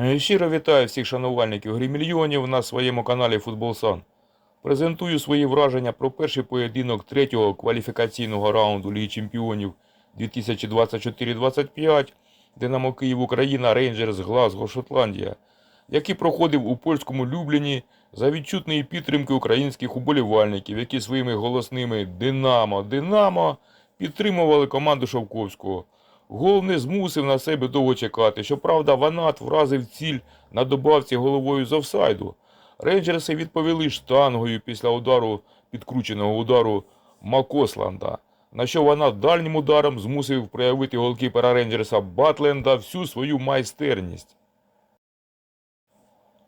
Е, Щиро вітаю всіх шанувальників гри мільйонів на своєму каналі Футболсан. Презентую свої враження про перший поєдинок третього кваліфікаційного раунду Ліги Чемпіонів 2024-25 Динамо Київ Україна Рейнджерс Глазго Шотландія, який проходив у польському Любліні за відчутної підтримки українських уболівальників, які своїми голосними Динамо, Динамо підтримували команду Шовковського. Гол не змусив на себе довго чекати. Щоправда, Ванат вразив ціль на добавці головою з офсайду. Рейнджерси відповіли штангою після удару підкрученого удару Макосланда, на що Ванат дальнім ударом змусив проявити голкіпера Рейнджерса Батленда всю свою майстерність.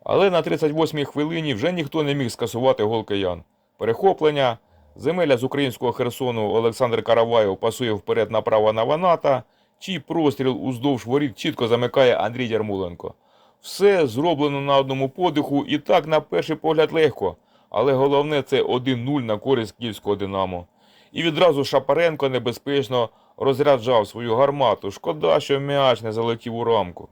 Але на 38-й хвилині вже ніхто не міг скасувати гол киян. Перехоплення. Земеля з українського Херсону Олександр Караваєв пасує вперед направо на Ваната, чий простріл уздовж воріт чітко замикає Андрій Ярмоленко. Все зроблено на одному подиху і так на перший погляд легко, але головне це 1-0 на користь київського Динамо. І відразу Шапаренко небезпечно розряджав свою гармату. Шкода, що м'яч не залетів у рамку.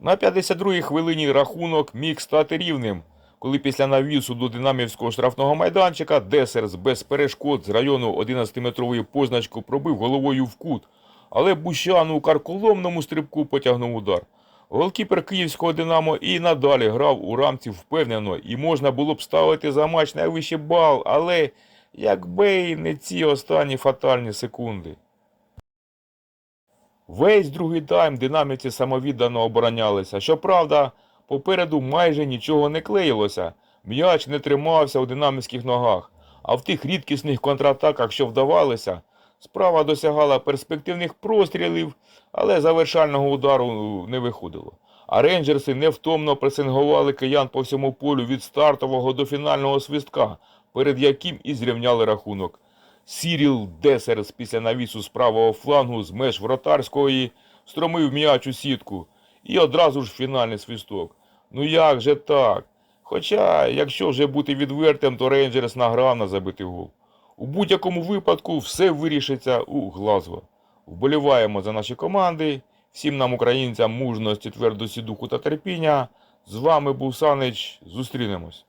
На 52-й хвилині рахунок міг стати рівним, коли після навісу до динамівського штрафного майданчика Десерс без перешкод з району 11-метрової позначку пробив головою в кут, але Бущан у карколомному стрибку потягнув удар. Голкіпер київського Динамо і надалі грав у рамці впевнено, і можна було б ставити за матч найвищий бал, але якби й не ці останні фатальні секунди. Весь другий тайм динамівці самовіддано оборонялися. Щоправда, попереду майже нічого не клеїлося. М'яч не тримався у динамівських ногах, а в тих рідкісних контратаках, що вдавалися, справа досягала перспективних прострілів, але завершального удару не виходило. А рейнджерси невтомно пресингували киян по всьому полю від стартового до фінального свистка, перед яким і зрівняли рахунок. Сіріл Десерс після навісу з правого флангу з меж вратарської стромив м'яч у сітку і одразу ж фінальний свисток. Ну як же так? Хоча, якщо вже бути відвертим, то Рейнджерс награв на забитий гол. У будь-якому випадку все вирішиться у Глазго. Вболіваємо за наші команди. Всім нам, українцям, мужності, твердості духу та терпіння. З вами був Санич. Зустрінемось.